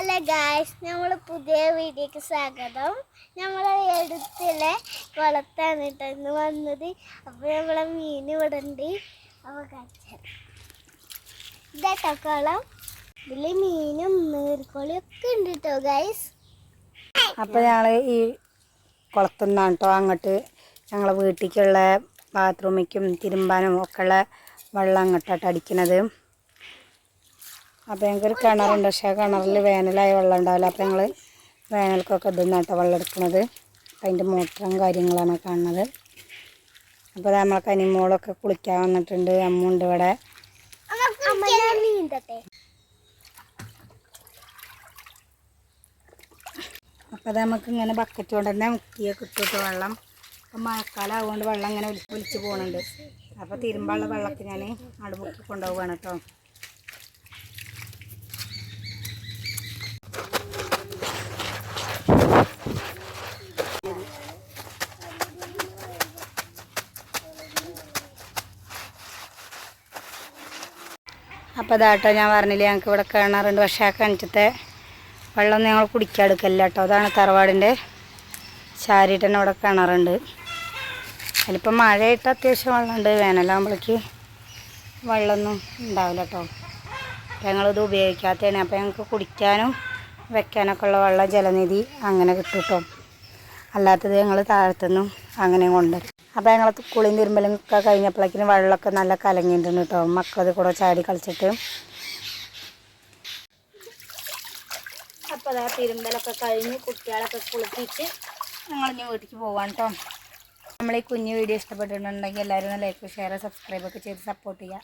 Hello guys നമ്മൾ പുതിയ വീഡിയോക്ക് സ്വാഗതം. നമ്മളെ എടുത്തിലെ കുളത്താണ് കേട്ടോ ഇന്ന് വന്നത്. അപ്പോൾ നമ്മളെ മീൻ ഇവിടെ അപ്പോൾ കാണിച്ചാൽ ഇതാട്ടോ കുളം ഇതിൽ മീനും നീർക്കോളിയും ഒക്കെ ഉണ്ട് കേട്ടോ ഗായ്സ് അപ്പോൾ ഞങ്ങൾ ഈ കുളത്തുനിന്നാണ് കേട്ടോ അങ്ങോട്ട് ഞങ്ങളെ വീട്ടിലേക്കുള്ള ബാത്റൂമിലേക്കും തിരുമ്പാനും ഒക്കെയുള്ള വെള്ളം അങ്ങോട്ടായിട്ട് അടിക്കുന്നത് അപ്പോൾ ഞങ്ങൾക്കൊരു കിണറുണ്ട്. പക്ഷേ ആ കിണറിൽ വേനലായ വെള്ളം ഉണ്ടാവില്ല. അപ്പോൾ ഞങ്ങൾ വേനൽക്കൊക്കെ ഇതിൽ കേട്ടോ വെള്ളം എടുക്കുന്നത് അപ്പം അതിന്റെ മോട്ടറും കാര്യങ്ങളാണ് കാണുന്നത്. അപ്പോൾ നമ്മളെ കനിമോളൊക്കെ കുളിക്കാൻ വന്നിട്ടുണ്ട്. അമ്മുണ്ട് ഇവിടെ. അപ്പം നമുക്ക് ഇങ്ങനെ ബക്കറ്റ് കൊണ്ട് തന്നെ മുക്കിയൊക്കെ ഇട്ടിട്ട് വെള്ളം. അപ്പം മഴക്കാലം ആവുകൊണ്ട് വെള്ളം ഇങ്ങനെ ഒലി- ഒലിച്ച് പോകുന്നുണ്ട് അപ്പോൾ തിരുമ്പാനുള്ള വെള്ളമൊക്കെ ഞാൻ അവിടെ കൊണ്ടുപോവുകയാണ് കേട്ടോ അപ്പോൾ ഇതാട്ടോ ഞാൻ പറഞ്ഞില്ല ഞങ്ങൾക്ക് ഇവിടെ കിണറുണ്ട്. പക്ഷേ ആ കിണറ്റത്തെ വെള്ളം ഞങ്ങൾ കുടിക്കാടുക്കല്ല കേട്ടോ. അതാണ് തറവാടിന്റെ ചാരിയിട്ട് തന്നെ ഇവിടെ കിണറുണ്ട്. അതിലിപ്പോൾ മഴയായിട്ട് അത്യാവശ്യം വെള്ളമുണ്ട്. വേനലാകുമ്പോഴേക്ക് വെള്ളമൊന്നും ഉണ്ടാവില്ല കേട്ടോ. ഞങ്ങളിത് ഉപയോഗിക്കാത്തതാണ്. അപ്പോൾ ഞങ്ങൾക്ക് കുടിക്കാനും വെക്കാനൊക്കെ ഉള്ള വെള്ളം ജലനിധി അങ്ങനെ കിട്ടും കേട്ടോ. അല്ലാത്തത് ഞങ്ങൾ താഴത്തുനിന്നും അങ്ങനെ കൊണ്ടുവരും. അപ്പോൾ ഞങ്ങൾ കുളിയും തിരുമ്പലും ഒക്കെ കഴിഞ്ഞപ്പോഴേക്കും വെള്ളമൊക്കെ നല്ല കലങ്ങിയിട്ടുണ്ട് കേട്ടോ മക്കളത് കൂടെ ചാടി കളിച്ചിട്ട്. അപ്പോൾ അതാ തിരുമ്പലൊക്കെ കഴിഞ്ഞ് കുട്ടികളൊക്കെ കുളിപ്പിച്ച് ഞങ്ങളിനി വീട്ടിലേക്ക് പോവാൻ കേട്ടോ നമ്മൾ ഈ കുഞ്ഞു വീഡിയോ ഇഷ്ടപ്പെട്ടിട്ടുണ്ടെങ്കിൽ എല്ലാവരും ലൈക്ക് ഷെയർ സബ്സ്ക്രൈബ് ഒക്കെ ചെയ്ത് സപ്പോർട്ട് ചെയ്യുക